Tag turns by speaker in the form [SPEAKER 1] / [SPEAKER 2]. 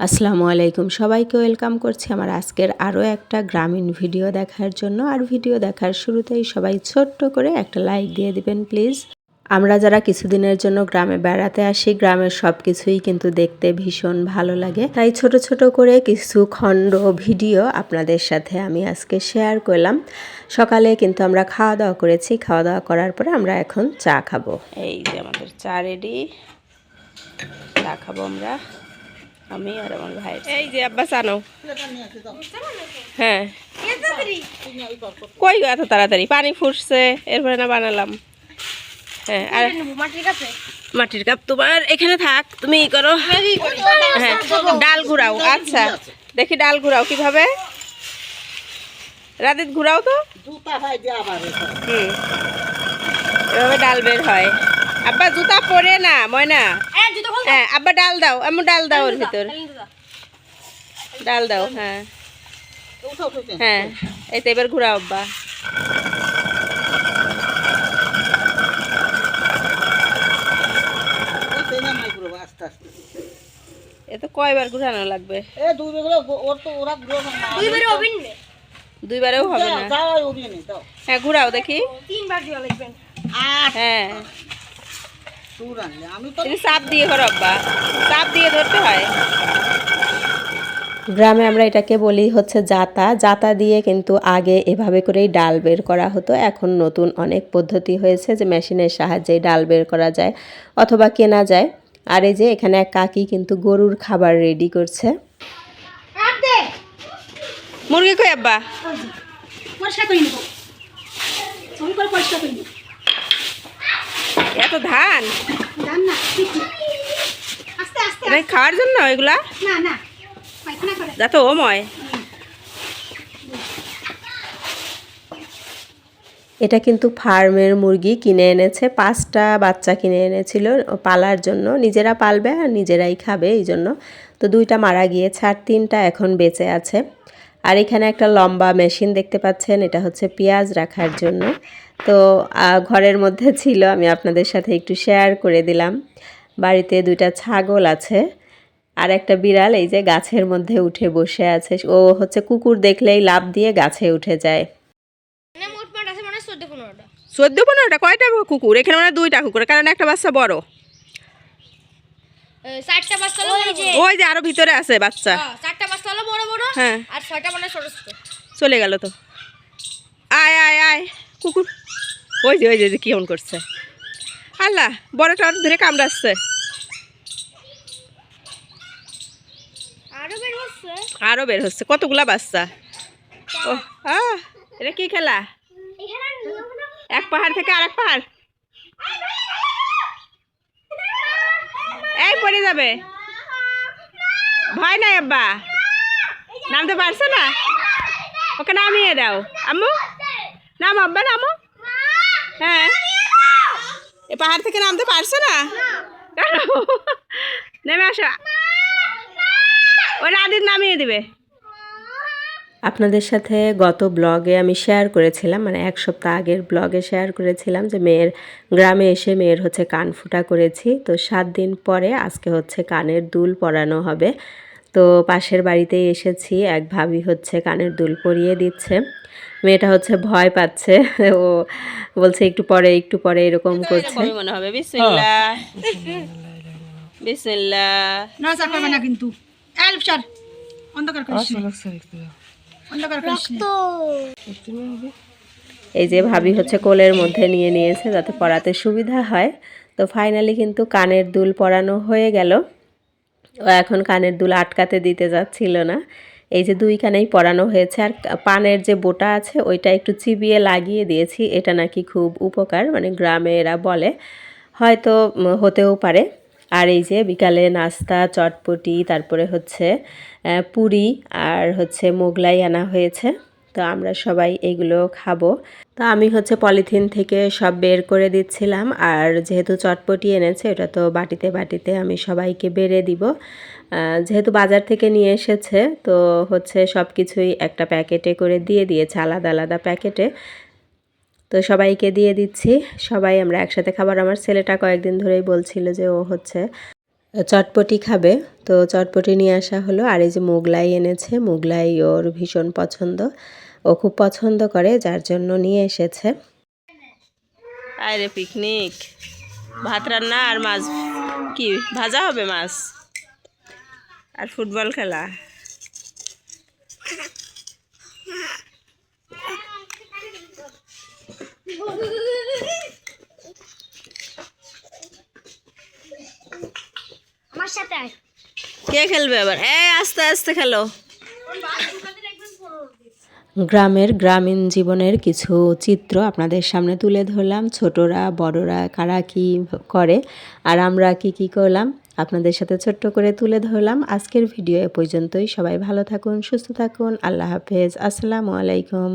[SPEAKER 1] আসসালামু আলাইকুম। সবাইকে ওয়েলকাম করছি আমার আজকের আরও একটা গ্রামীণ ভিডিও দেখার জন্য। আর ভিডিও দেখার শুরুতেই সবাই ছোট্ট করে একটা লাইক দিয়ে দিবেন, প্লিজ। আমরা যারা কিছুদিনের জন্য গ্রামে বেড়াতে আসি, গ্রামের সব কিছুই কিন্তু দেখতে ভীষণ ভালো লাগে। তাই ছোট ছোট করে কিছু খণ্ড ভিডিও আপনাদের সাথে আমি আজকে শেয়ার করলাম। সকালে কিন্তু আমরা খাওয়া দাওয়া করেছি। খাওয়া দাওয়া করার পরে আমরা এখন চা খাব। এই যে আমাদের চা রেডি চা খাব আমরা। আমি আর আমার ভাই এই যে আব্বা জানো হ্যাঁ। কই এত তাড়াতাড়ি? পানি ফুটছে, এরপরে না বানালাম। হ্যাঁ আর মাটির কাপ তোমার এখানে থাক, তুমি ই করো। হ্যাঁ ডাল ঘুরাও আচ্ছা। দেখি ডাল ঘুরাও কীভাবে। রাতের ঘুরাও তো? হুম। এভাবে ডাল বের হয়। আব্বা, জুতা পরে না, ময়না? হ্যাঁ আব্বা ডাল দাও আমি ডাল দাও ওর ভিতর। ডাল দাও হ্যাঁ। হ্যাঁ এই তো এবার ঘুরাও আব্বা। এ তো কয়বার ঘুরানো লাগবে? দুইবারেও হবে না? হ্যাঁ ঘুরাও দেখি। হ্যাঁ। চাপ দিয়ে করো আব্বা। চাপ দিয়ে ধরতে হয়। গ্রামে আমরা এটাকে বলি হচ্ছে জাতা। জাতা দিয়ে কিন্তু আগে এভাবে করেই ডাল বের করা হতো। এখন নতুন অনেক পদ্ধতি হয়েছে যে মেশিনের সাহায্যে ডাল বের করা যায় অথবা কেনা যায়। আর এই যে এখানে এক কাকি কিন্তু গরুর খাবার রেডি করছে। মুরগি কই আব্বা? এত ধান? খাওয়ার জন্য এগুলা? যা তো ওময় এটা কিন্তু ফার্মের মুরগি কিনে এনেছে পাঁচটা বাচ্চা কিনে এনেছিল পালার জন্য। নিজেরা পালবে আর নিজেরাই খাবে এই জন্য তো দুইটা মারা গিয়েছে আর তিনটা এখন বেঁচে আছে। আর এখানে একটা লম্বা মেশিন দেখতে পাচ্ছেন এটা হচ্ছে পেঁয়াজ রাখার জন্য। তো ঘরের মধ্যে ছিল আমি আপনাদের সাথে একটু শেয়ার করে দিলাম। বাড়িতে দুইটা ছাগল আছে আর একটা বিড়াল এই যে গাছের মধ্যে উঠে বসে আছে। ও হচ্ছে কুকুর দেখলেই লাভ দিয়ে গাছে উঠে যায়। চোদ্দ পনেরোটা। কয়টা কুকুর? এখানে মানে দুইটা কুকুর কারণ একটা বাচ্চা বড়। ওই যে আরও ভিতরে আছে বাচ্চা।
[SPEAKER 2] হ্যাঁ,
[SPEAKER 1] হ্যাঁ
[SPEAKER 2] আর ছয়টা মানে
[SPEAKER 1] চলে গেল তো। আয় আয় আয়। কুকুর। ওই যে ওই যে যে কেমন করছে। আল্লাহ বড়টা ওর ধরে কামড়াচ্ছে।
[SPEAKER 2] আরও বের হচ্ছে।
[SPEAKER 1] আরও বের হচ্ছে। কতগুলা বাচ্চা? ও আহ এটা কি খেলা? এক পাহাড় থেকে আরেক পাহাড়। এই পড়ে যাবে। ভয় নাই আব্বা। নামতে পারছ না? ওকে নামিয়ে দাও। আম্মু? নাম, আব্বা, নামো। হ্যাঁ। এ পাহাড় থেকে নামতে পারছ না? কেন নেমে আসো। ওই রাদির নামিয়ে দিবে। আপনাদের সাথে গত ব্লগে আমি শেয়ার করেছিলাম মানে এক সপ্তাহ আগের ব্লগে শেয়ার করেছিলাম যে মেয়ের গ্রামে এসে মেয়ের হচ্ছে কান ফুটা করেছি। তো সাত দিন পরে আজকে হচ্ছে কানের দুল পরানো হবে। তো পাশের বাড়িতেই এসেছি। এক ভাবি হচ্ছে কানের দুল পরিয়ে দিচ্ছে। মেয়েটা হচ্ছে ভয় পাচ্ছে। ও বলছে একটু পরে একটু পরে এরকম করছে। মনে হবে। বিসমিল্লাহ। বিসমিল্লাহ।
[SPEAKER 3] নাচা করবে না কিন্তু। অন্ধকার অন্ধকার
[SPEAKER 1] এই যে ভাবি হচ্ছে কোলের মধ্যে নিয়ে নিয়েছে যাতে পড়াতে সুবিধা হয়। তো ফাইনালি কিন্তু কানের দুল পরানো হয়ে গেল। ও এখন কানের দুল আটকাতে দিতে যাচ্ছিল না। এই যে দুই কানেই পরানো হয়েছে আর পানের যে বোটা আছে, ওইটা একটু চিবিয়ে লাগিয়ে দিয়েছি। এটা নাকি খুব উপকার মানে গ্রামে এরা বলে। হয়তো হতেও পারে। আর এই যে বিকালে নাস্তা, চটপটি, তারপরে হচ্ছে পুরি আর হচ্ছে মোগলাই আনা হয়েছে। তো আমরা সবাই এগুলো খাব। তো আমি হচ্ছে পলিথিন থেকে সব বের করে দিচ্ছিলাম আর যেহেতু চটপটি এনেছে এটা তো বাটিতে বাটিতে আমি সবাইকে বেড়ে দিব। যেহেতু বাজার থেকে নিয়ে এসেছে, তো হচ্ছে সব কিছুই একটা প্যাকেটে করে দিয়ে দিয়েছে, আলাদা আলাদা প্যাকেটে। তো সবাইকে দিয়ে দিচ্ছি। সবাই আমরা একসাথে খাবার। আমার ছেলেটা কয়েকদিন ধরেই বলছিল যে ও হচ্ছে চটপটি খাবে। তো চটপটি নিয়ে আসা হলো। আর এই যে মোগলাই এনেছে, মোগলাই ওর ভীষণ পছন্দ। ও খুব পছন্দ করে যার জন্য নিয়ে এসেছে। আরে পিকনিক। ভাত রান্না আর মাছ কি ভাজা হবে মাছ? আর ফুটবল খেলা?
[SPEAKER 2] আমার সাথে আয়।
[SPEAKER 1] কে খেলবে আবার? এই আস্তে আস্তে খেলো। গ্রামের গ্রামীণ জীবনের কিছু চিত্র আপনাদের সামনে তুলে ধরলাম। ছোটরা, বড়রা কারা কী করে আর আমরা কি কি করলাম আপনাদের সাথে ছোট্ট করে তুলে ধরলাম। আজকের ভিডিও এ পর্যন্তই। সবাই ভালো থাকুন, সুস্থ থাকুন। আল্লাহ হাফেজ। আসসালামু আলাইকুম।